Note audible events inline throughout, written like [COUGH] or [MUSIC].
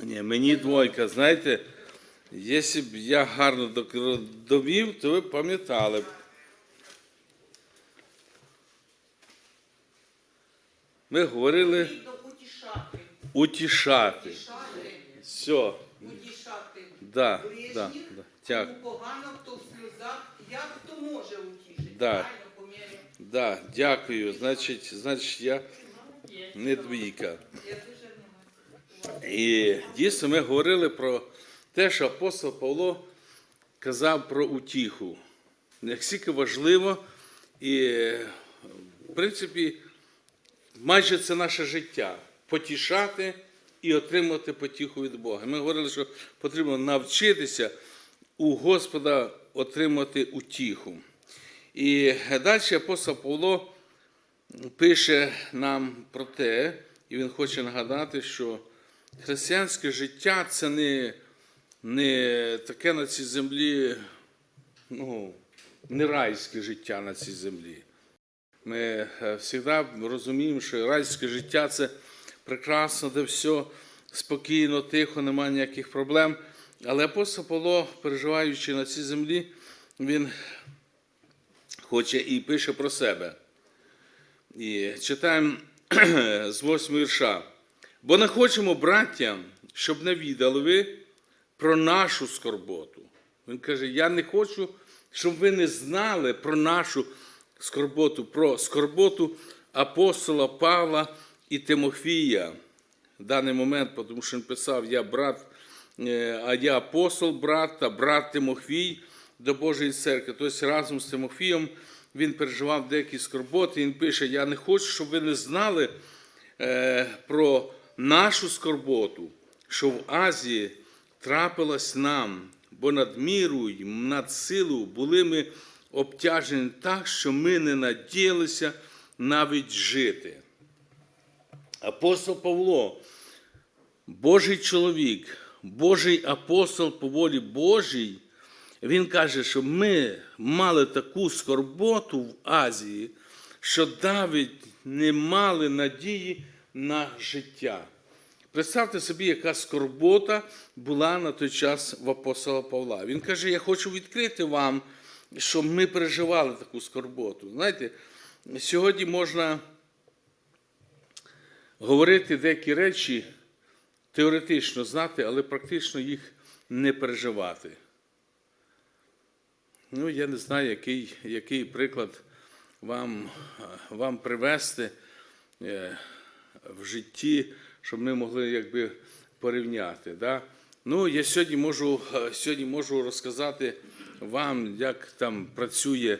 Ні, мені двойка, знаєте, якщо б я гарно довів, то ви пам'ятали б. Ми говорили утішати. утішати. Все, Утішати. да, да, да. Кому погано, хто в сльозах, як хто може утішити. Да. Правильно. Да, дякую. Значить, значить, я не двійка. І дійсно ми говорили про те, що апостол Павло казав про утіху. Наскільки важливо, і, в принципі, майже це наше життя потішати і отримати потіху від Бога. Ми говорили, що потрібно навчитися у Господа отримати утіху. І далі апостол Павло пише нам про те, і він хоче нагадати, що християнське життя це не, не таке на цій землі, ну, не райське життя на цій землі. Ми завжди розуміємо, що райське життя це прекрасно, де все спокійно, тихо, немає ніяких проблем. Але апостол Павло, переживаючи на цій землі, він хоче і пише про себе. І читаємо [CLEARS THROAT] з 8 вірша. Бо не хочемо, браття, щоб не відали ви про нашу скорботу. Він каже: Я не хочу, щоб ви не знали про нашу скорботу, про скорботу апостола Павла і Тимофія в даний момент, тому що він писав: Я брат, е, а я апостол, брат та брат Тимофій до Божої церкви. Тобто разом з Тимофієм він переживав деякі скорботи. Він пише: Я не хочу, щоб ви не знали е, про нашу скорботу, що в Азії трапилось нам, бо над мірою, над силою були ми обтяжені так, що ми не надіялися навіть жити. Апостол Павло, Божий чоловік, Божий апостол по волі Божій, він каже, що ми мали таку скорботу в Азії, що навіть не мали надії на життя. Представте собі, яка скорбота була на той час в апостола Павла. Він каже: Я хочу відкрити вам, що ми переживали таку скорботу. Знаєте, сьогодні можна говорити деякі речі, теоретично знати, але практично їх не переживати. Ну, я не знаю, який, який приклад вам, вам привести е, в житті, щоб ми могли якби порівняти. Да? Ну, я сьогодні можу, е, сьогодні можу розказати вам, як там працює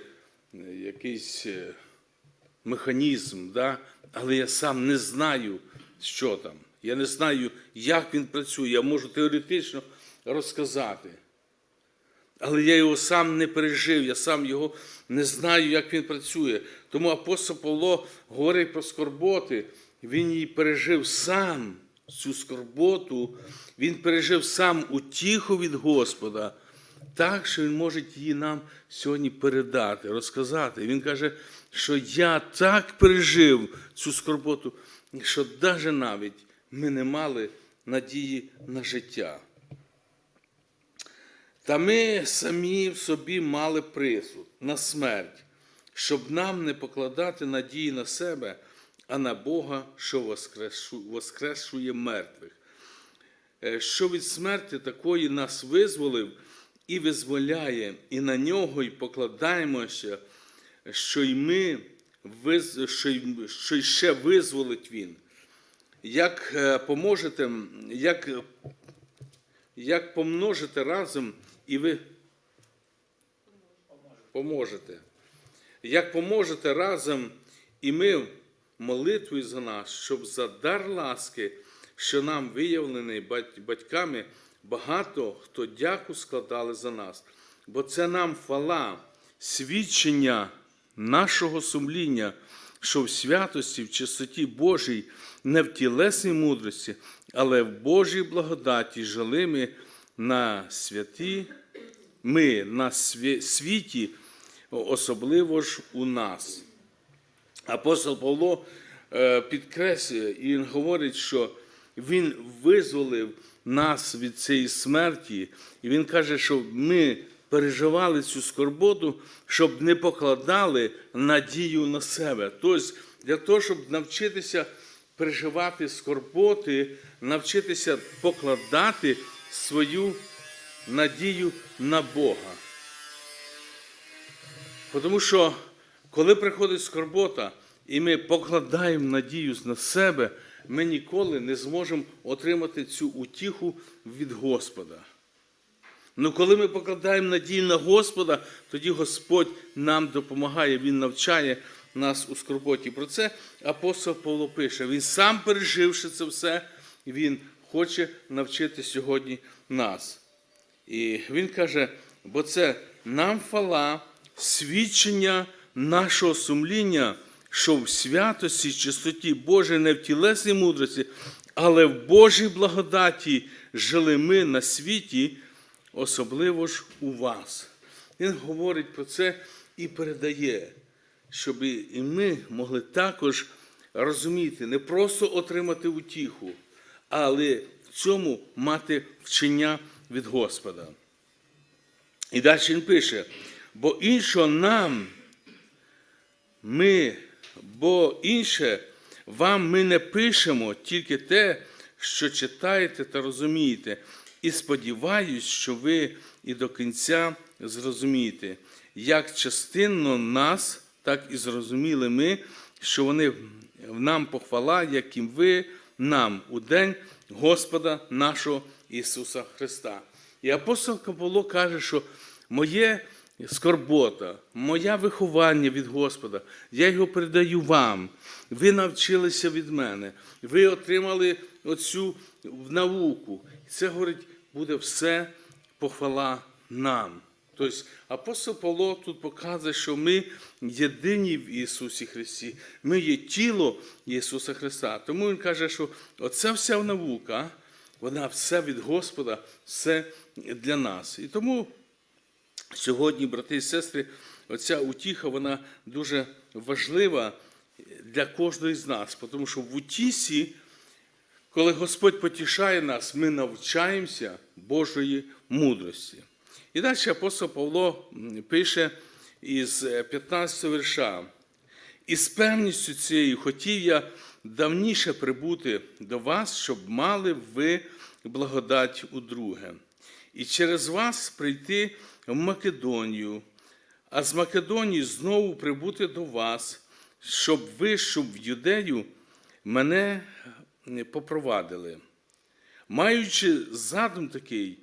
е, якийсь е, механізм, да? але я сам не знаю, що там. Я не знаю, як він працює. Я можу теоретично розказати. Але я його сам не пережив, я сам його не знаю, як він працює. Тому апостол Павло говорить про скорботи, він її пережив сам, цю скорботу, він пережив сам утіху від Господа, так, що він може її нам сьогодні передати, розказати. Він каже, що я так пережив цю скорботу, що навіть ми не мали надії на життя. Та ми самі в собі мали присуд на смерть, щоб нам не покладати надії на себе, а на Бога, що воскрешує мертвих, Е, що від смерті такої нас визволив і визволяє, і на нього й покладаємося, що й ми що й- ще визволить Він. Як е, поможете, як як помножите разом, і ви поможете. Як поможете разом, і ми молитвою за нас, щоб за дар ласки, що нам виявлений батьками, багато хто дяку складали за нас. Бо це нам фала, свідчення нашого сумління, що в святості, в чистоті Божій, не в тілесній мудрості, але в Божій благодаті жили ми на святі, ми на світі, особливо ж у нас. Апостол Павло е, підкреслює і він говорить, що Він визволив нас від цієї смерті, і Він каже, що ми переживали цю скорботу, щоб не покладали надію на себе. Тобто, для того, щоб навчитися переживати скорботи, навчитися покладати свою надію на Бога. Тому що коли приходить скорбота, і ми покладаємо надію на себе, ми ніколи не зможемо отримати цю утіху від Господа. Ну, коли ми покладаємо надію на Господа, тоді Господь нам допомагає, Він навчає нас у скорботі. Про це апостол Павло пише. Він сам переживши це все, він хоче навчити сьогодні нас. І він каже, бо це нам фала, свідчення нашого сумління, що в святості, чистоті Божій не в тілесній мудрості, але в Божій благодаті жили ми на світі, особливо ж у вас. Він говорить про це і передає, щоб і ми могли також розуміти, не просто отримати утіху, але в цьому мати вчення від Господа. І далі він пише: бо іншого нам ми, бо інше вам ми не пишемо тільки те, що читаєте та розумієте, і сподіваюсь, що ви і до кінця зрозумієте, як частинно нас, так і зрозуміли ми, що вони нам похвала, як і ви нам у день Господа нашого Ісуса Христа. І апостол Павло каже, що моє скорбота, моє виховання від Господа, я його передаю вам. Ви навчилися від мене, ви отримали оцю науку. І це говорить, буде все похвала нам. Тобто апостол Павло тут показує, що ми єдині в Ісусі Христі, ми є тіло Ісуса Христа. Тому Він каже, що оця вся наука, вона все від Господа, все для нас. І тому сьогодні, брати і сестри, оця утіха, вона дуже важлива для кожного з нас, тому що в утісі, коли Господь потішає нас, ми навчаємося Божої мудрості. І далі апостол Павло пише із 15 вірша. І з певністю цією хотів я давніше прибути до вас, щоб мали ви благодать у друге, і через вас прийти в Македонію, а з Македонії знову прибути до вас, щоб ви, щоб в юдею мене попровадили. Маючи задум такий,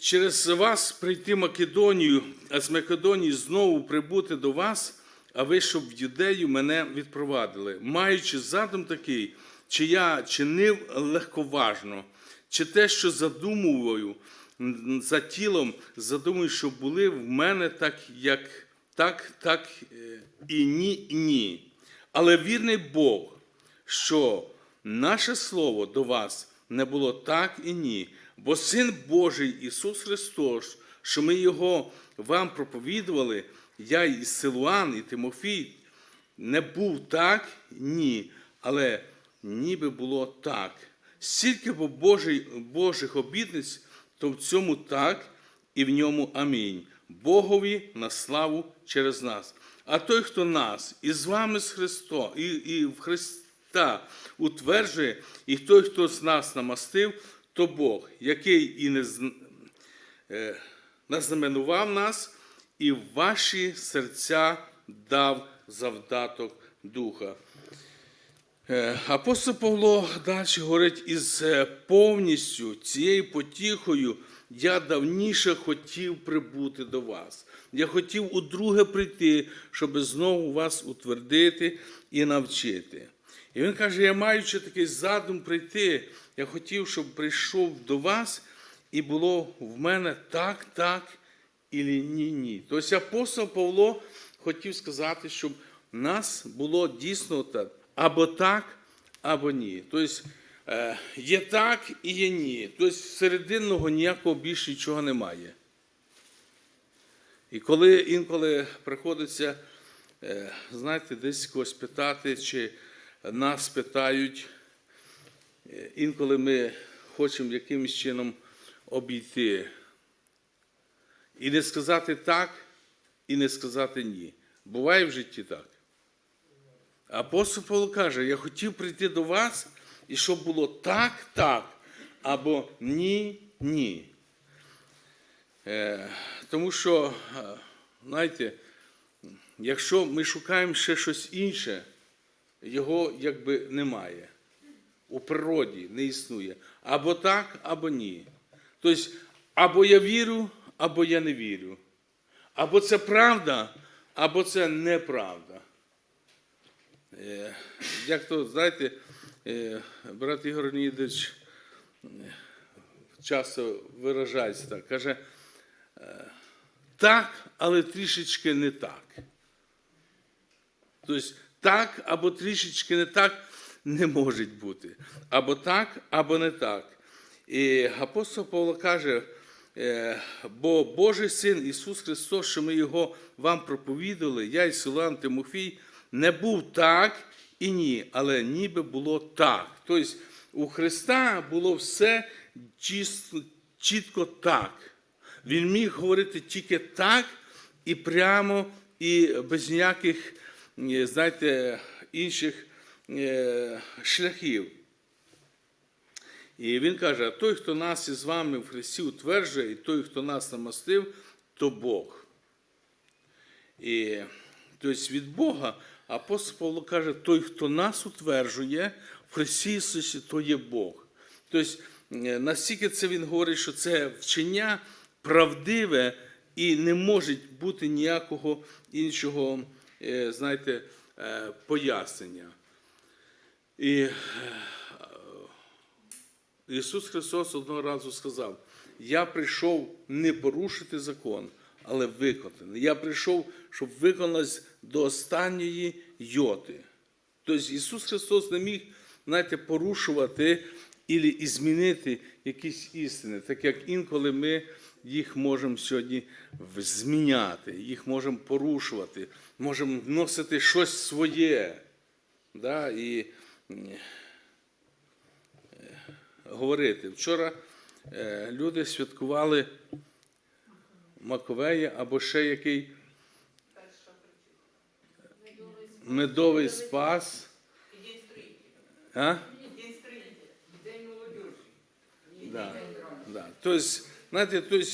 через вас прийти Македонію, а з Македонії знову прибути до вас, а ви, щоб в юдею мене відпровадили, маючи задум такий, чи я чинив легковажно, чи те, що задумуваю за тілом, задумую, що були в мене так, як так, так е, і ні, і ні. Але вірний Бог, що наше слово до вас не було так і ні, бо Син Божий Ісус Христос, що ми Його вам проповідували, я і Силуан, і Тимофій, не був так, ні, але ніби було так. Стільки бо Божий, Божих обітниць, то в цьому так і в ньому амінь. Богові на славу через нас. А той, хто нас і з вами з Христом, і, і в Христа утверджує, і той, хто з нас намастив, то Бог, який і не е, назнаменував нас, і в ваші серця дав завдаток Духа. Е, Апостол Павло далі говорить із е, повністю цією потіхою. Я давніше хотів прибути до вас. Я хотів удруге прийти, щоб знову вас утвердити і навчити. І він каже: я маючи такий задум прийти, я хотів, щоб прийшов до вас, і було в мене так, так і ні, ні. Тобто апостол Павло хотів сказати, щоб в нас було дійсно так, або так, або ні. Тобто е, є так і є ні. Тобто серединного ніякого більше нічого немає. І коли інколи приходиться, е, знаєте, десь когось питати, чи нас питають, е, інколи ми хочемо якимось чином обійти. І не сказати так, і не сказати ні. Буває в житті так. Апостол Павло каже, я хотів прийти до вас, і щоб було так, так, або ні, ні. Е, тому що, е, знаєте, якщо ми шукаємо ще щось інше, його якби немає. У природі не існує. Або так, або ні. Тобто, або я вірю, або я не вірю. Або це правда, або це неправда. Е, Як то, знаєте, е, брат Ігор Леонідович е, часто виражається так, каже, так, але трішечки не так. Тобто так або трішечки не так не може бути. Або так, або не так. І апостол Павло каже, е, бо Божий син Ісус Христос, що ми Його вам проповідали, я і Силан Тимофій, не був так і ні, але ніби було так. Тобто у Христа було все чітко так. Він міг говорити тільки так і прямо, і без ніяких, знаєте, інших е, шляхів. І він каже: той, хто нас із вами в Христі утверджує, і той, хто нас намастив, то Бог. І тобто від Бога апостол Павло каже, той, хто нас утверджує в Христі Ісусі, то є Бог. Тобто, е, настільки це він говорить, що це вчення правдиве і не може бути ніякого іншого, е, знаєте, е, пояснення. І е, Ісус Христос одного разу сказав: Я прийшов не порушити закон, але виконати. Я прийшов, щоб виконалось до останньої йоти. Тобто Ісус Христос не міг, знаєте, порушувати і змінити якісь істини, так як інколи ми їх можемо сьогодні зміняти, їх можемо порушувати, можемо вносити щось своє. Да? І говорити. Вчора е, люди святкували Маковея або ще який медовий спас. А? День строїтеля. Да. Да. Тобто, знаєте, тобто,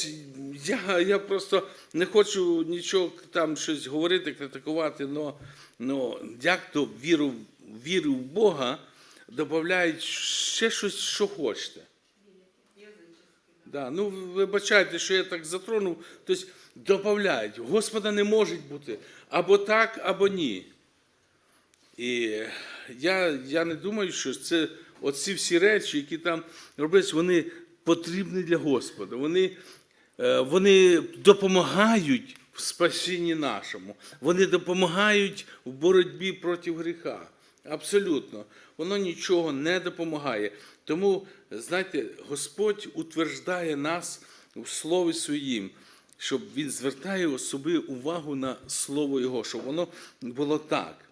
я, я просто не хочу нічого там щось говорити, критикувати, але но, як то віру, віру в Бога додають ще щось, що хочете. Да, ну, вибачайте, що я так затронув. Тобто додають. Господа не може бути або так, або ні. І я, я не думаю, що це оці всі речі, які там робляться, вони потрібні для Господа. Вони, вони допомагають в спасінні нашому. Вони допомагають в боротьбі проти гріха. Абсолютно. Воно нічого не допомагає. Тому, знаєте, Господь утверждає нас у Слові Своїм, щоб Він звертає особливу увагу на Слово Його, щоб воно було так.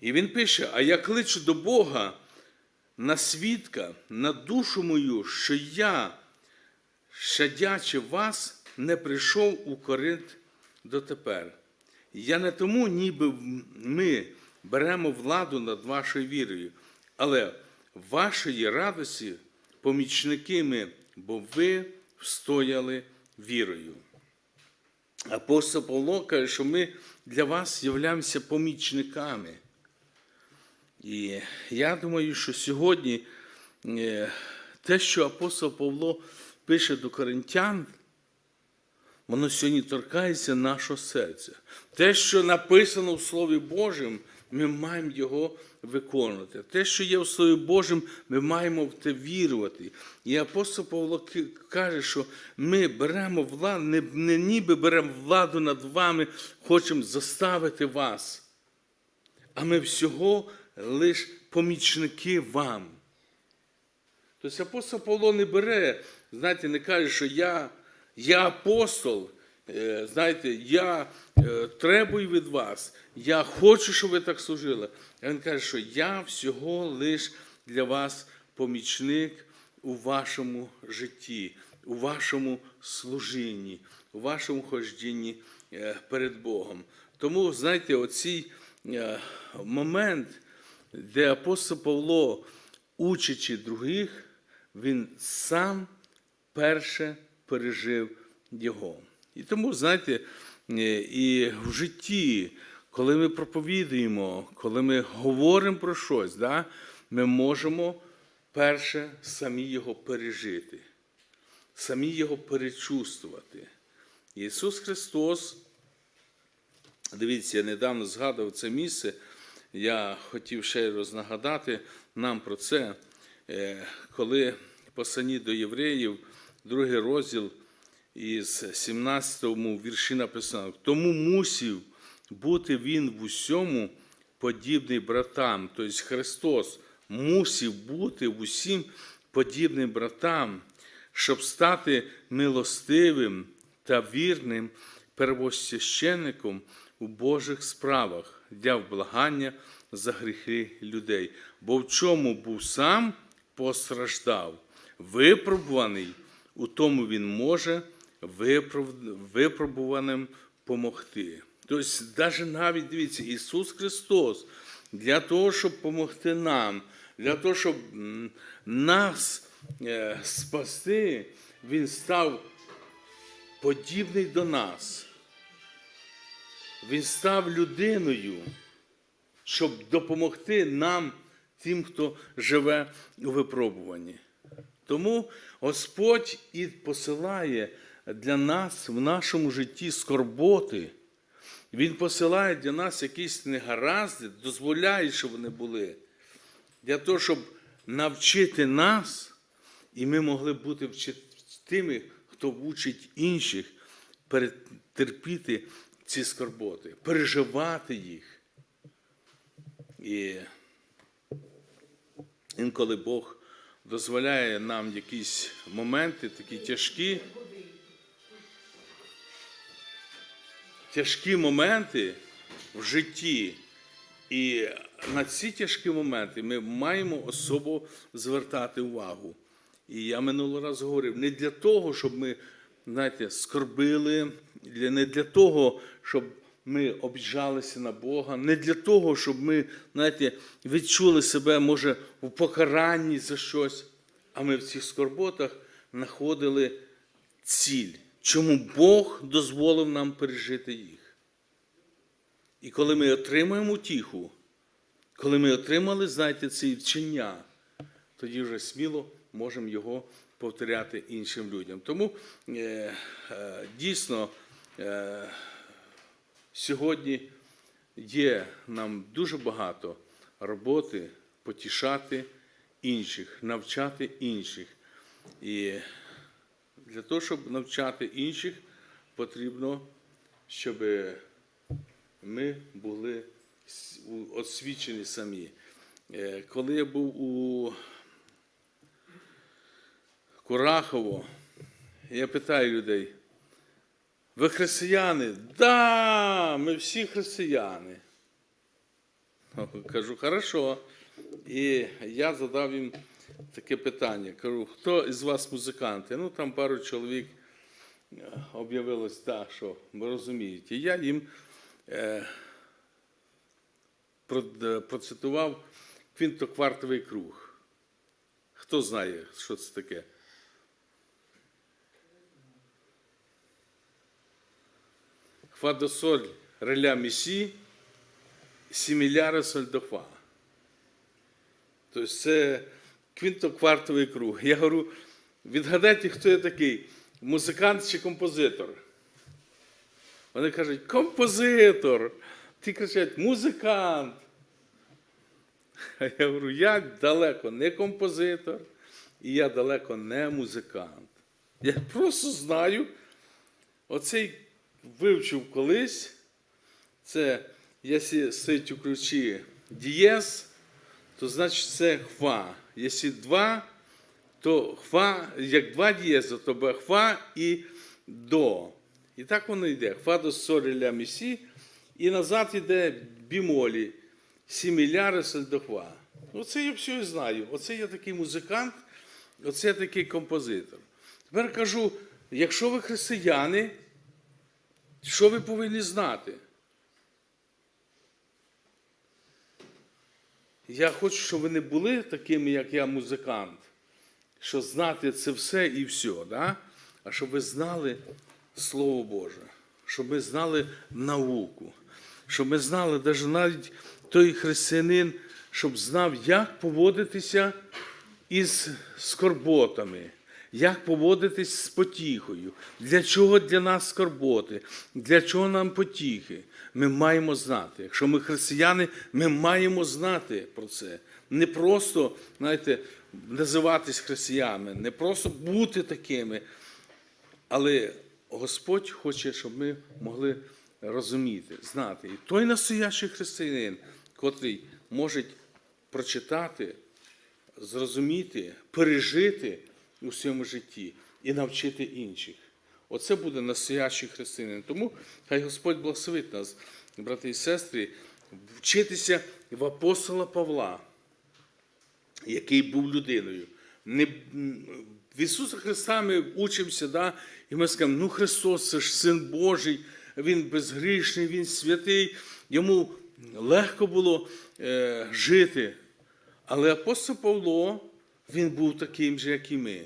І він пише: А я кличу до Бога на свідка, на душу мою, що я, щадячи вас, не прийшов у Коринт дотепер. Я не тому, ніби ми беремо владу над вашою вірою, але вашої радості помічники ми, бо ви встояли вірою. Апостол Павло каже, що ми для вас являємося помічниками. І я думаю, що сьогодні е, те, що апостол Павло пише до коринтян, воно сьогодні торкається нашого серця. Те, що написано в Слові Божому, ми маємо його виконувати. Те, що є в Слові Божому, ми маємо в те вірувати. І апостол Павло каже, що ми беремо владу, не, не ніби беремо владу над вами, хочемо заставити вас а ми всього лиш помічники вам. Тобто апостол Павло не бере, знаєте, не каже, що я, я апостол, е, знаєте, я е, требую від вас, я хочу, щоб ви так служили. Він каже, що я всього лиш для вас помічник у вашому житті, у вашому служінні, у вашому хождінні е, перед Богом. Тому, знаєте, оцей е, момент, де апостол Павло, учачи других, він сам перше пережив його. І тому, знаєте, е, і в житті, коли ми проповідуємо, коли ми говоримо про щось, да, ми можемо перше самі його пережити, самі його перечувствувати. Ісус Христос, дивіться, я недавно згадував це місце, я хотів ще раз нагадати нам про це, Е, коли послані до євреїв, другий розділ із 17 вірші написано, тому мусів бути він в усьому подібний братам. Тобто Христос мусив бути в усім подібним братам, щоб стати милостивим та вірним первосвященником у Божих справах для вблагання за гріхи людей. Бо в чому був сам постраждав, випробуваний, у тому він може випробуваним помогти. Тобто, навіть навіть дивіться, Ісус Христос для того, щоб допомогти нам, для того, щоб нас е, спасти, Він став подібний до нас. Він став людиною, щоб допомогти нам, тим, хто живе у випробуванні. Тому Господь і посилає для нас в нашому житті скорботи. Він посилає для нас якісь негаразди, дозволяє, щоб вони були, для того, щоб навчити нас, і ми могли бути тими, хто вчить інших перетерпіти ці скорботи, переживати їх. І інколи Бог дозволяє нам якісь моменти такі тяжкі, тяжкі моменти в житті. І на ці тяжкі моменти ми маємо особо звертати увагу. І я минулий раз говорив, не для того, щоб ми, знаєте, скорбили, не для того, щоб ми обіжалися на Бога, не для того, щоб ми, знаєте, відчули себе, може, у покаранні за щось, а ми в цих скорботах знаходили ціль, чому Бог дозволив нам пережити їх. І коли ми отримуємо утіху, коли ми отримали, знаєте, ці вчення, тоді вже сміло можемо його повторяти іншим людям. Тому е, е, дійсно е, сьогодні є нам дуже багато роботи потішати інших, навчати інших. І для того, щоб навчати інших, потрібно, щоб ми були освічені самі. Е, Коли я був у Курахово, я питаю людей, ви християни? Да, ми всі християни. Кажу, хорошо. І я задав їм таке питання. Кажу, хто із вас музиканти? Ну, там пару чоловік е, об'явилось так, що ви розумієте. Я їм е, е, процитував квінтоквартовий круг. Хто знає, що це таке? Соль реля місі, сіміляра соль до фа. Тобто це квінтоквартовий круг. Я говорю, відгадайте, хто я такий, музикант чи композитор? Вони кажуть, композитор. Ті кричать, музикант. А я говорю, я далеко не композитор, і я далеко не музикант. Я просто знаю, оцей вивчив колись, це якщо сидить у ключі дієз, то значить це хва. Якщо два, то хва, як два дієза, то буде хва і до. І так воно йде. Хва до солі ля місі, і назад йде бімолі, сі міляри до хва. Оце я все і знаю. Оце я такий музикант, оце я такий композитор. Тепер кажу: якщо ви християни, що ви повинні знати? Я хочу, щоб ви не були такими, як я, музикант, що знати це все і все, да? а щоб ви знали Слово Боже, щоб ми знали науку, щоб ми знали, навіть навіть той християнин, щоб знав, як поводитися із скорботами, як поводитись з потіхою, для чого для нас скорботи, для чого нам потіхи. Ми маємо знати. Якщо ми християни, ми маємо знати про це. Не просто, знаєте, називатись християнами, не просто бути такими, але Господь хоче, щоб ми могли розуміти, знати. І той настоящий християнин, котрий може прочитати, зрозуміти, пережити у своєму житті і навчити інших. Оце буде настоящий християнин. Тому хай Господь благословить нас, брати і сестри, вчитися в апостола Павла, який був людиною. Не, в Ісуса Христа ми учимося, да? і ми скажемо, ну Христос це ж Син Божий, Він безгрішний, Він святий, йому легко було е, жити. Але апостол Павло, він був таким же, як і ми,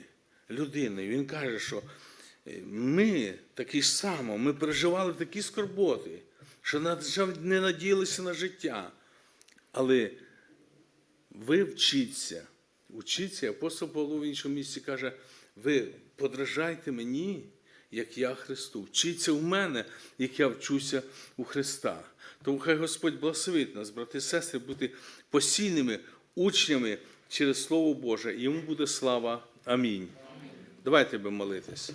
людиною. Він каже, що е, ми такі ж само, ми переживали такі скорботи, що не надіялися на життя. Але ви вчіться, вчіться, апостол Павло в іншому місці каже, ви подражайте мені, як я Христу. Вчіться у мене, як я вчуся у Христа. Тому хай Господь благословить нас, брати і сестри, бути постійними учнями через Слово Боже. Йому буде слава. Амінь. Давайте би молитись.